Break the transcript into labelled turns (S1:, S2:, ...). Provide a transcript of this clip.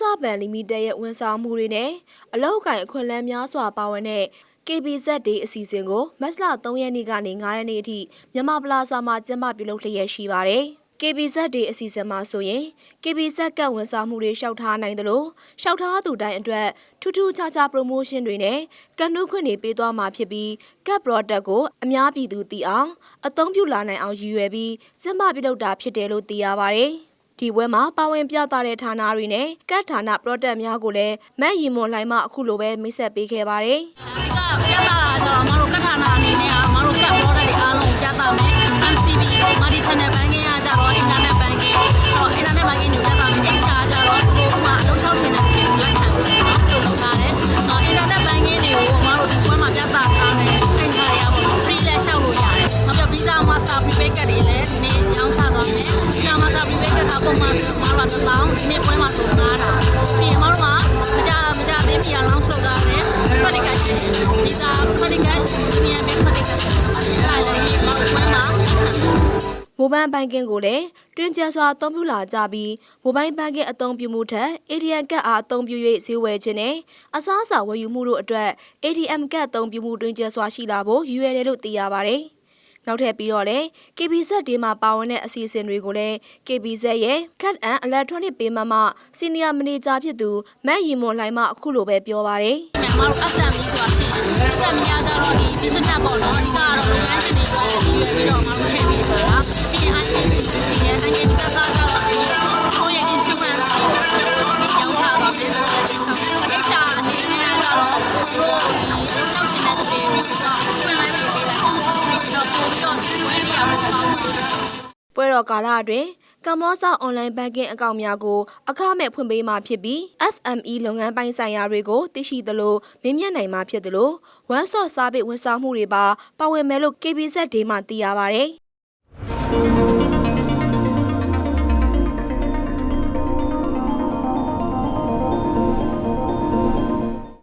S1: စဘဏ်လီမိတက်ရဲ့ဝန်ဆောင်မှုတွေနဲ့အလောက်ကိုင်အခွင့်အလမ်းများစွာပါဝင်တဲ့ KBZ Day အစီအစဉ်ကိုမတ်လ3ရက်နေ့ကနေ9ရက်နေ့အထိမြန်မာပလာဇာမှာကျင်းပပြုလုပ်လျက်ရှိပါတယ်။ KBZ Day အစီအစဉ်မှာဆိုရင် KBZ ကဝန်ဆောင်မှုတွေရှောက်ထားနိုင်တယ်လို့ရှောက်ထားသူတိုင်းအတွက်ထူးထူးခြားခြား promotion တွေနဲ့ကန်နုခွင့်တွေပေးသွားမှာဖြစ်ပြီး Cap product ကိုအများပြည်သူသိအောင်အသုံးပြုလာနိုင်အောင်ရည်ရွယ်ပြီးကျင်းပပြုလုပ်တာဖြစ်တယ်လို့သိရပါတယ်။ ဒီပွဲမှာပါဝင်ပြသတဲ့ဌာနတွေနဲ့ကတ်ဌာန product များကိုလည်းမတ်ရီမွန်လိုင်းမှအခုလိုပဲမိတ်ဆက်ပေးခဲ့ပါတယ်။
S2: အဓိကပြတာကကျတော့အမတို့ မှန်ဆိုအမတို့က1000ဒီနေ့ပွဲမှာဆို9000ပြီးရင်အမတို့ကမကြမကြသေးမီယာ launch လုပ်ထားတယ် credit card ရှိတယ် visa credit card union bank credit card အဲ့ဒါလည်းအမတို့ပွဲမှာအခန့်
S1: မိုဘိုင်းဘဏ်ကင်ကိုလည်းတွင်ကျစွာအသုံးပြုလာကြပြီးမိုဘိုင်းဘဏ်ကင်အသုံးပြုမှုထက် ATM ကတ်အားအသုံးပြု၍ဈေးဝယ်ခြင်းနဲ့အစားအစာဝယ်ယူမှုတို့အတွက် ATM ကတ်အသုံးပြုမှုတွင်ကျစွာရှိလာဖို့ရည်ရွယ်တယ်လို့သိရပါတယ်။ နောက်ထပ်ပြီးတော့လည်း KBZ ဒီမှာပါဝင်တဲ့အစီအစဉ်တွေကိုလည်း KBZ ရဲ့ Cat and Electronic Payment မှ Senior Manager ဖြစ်သူမတ်ရီမွန်လှိုင်းမှအခုလိုပဲပြောပါတယ်။
S2: အမတို့ SME ဆိုတာရှိတယ် SME ကကြတော့ဒီ business ပေါ့နော်အဓိကတော့လုပ်ငန်းရှင်တွေအတွက်ရည်ရွယ်ပြီးတော့အမတို့ထည့်ပေးဆိုတာ
S1: ပြီး တော်ကာလအတွင်းကမ္ဘောဇအွန်လိုင်းဘဏ်ကင်အကောင့်များကိုအခမဲ့ဖွင့်ပေးမှာဖြစ်ပြီး SME လုပ်ငန်းပိုင်းဆိုင်ရာတွေကိုသိရှိသလိုမင်းမြတ်နိုင်မှာဖြစ်သလို One Stop Service ဝန်ဆောင်မှုတွေပါပါဝင်မယ်လို့ KBZ ဒေးမှသိရပါဗျ။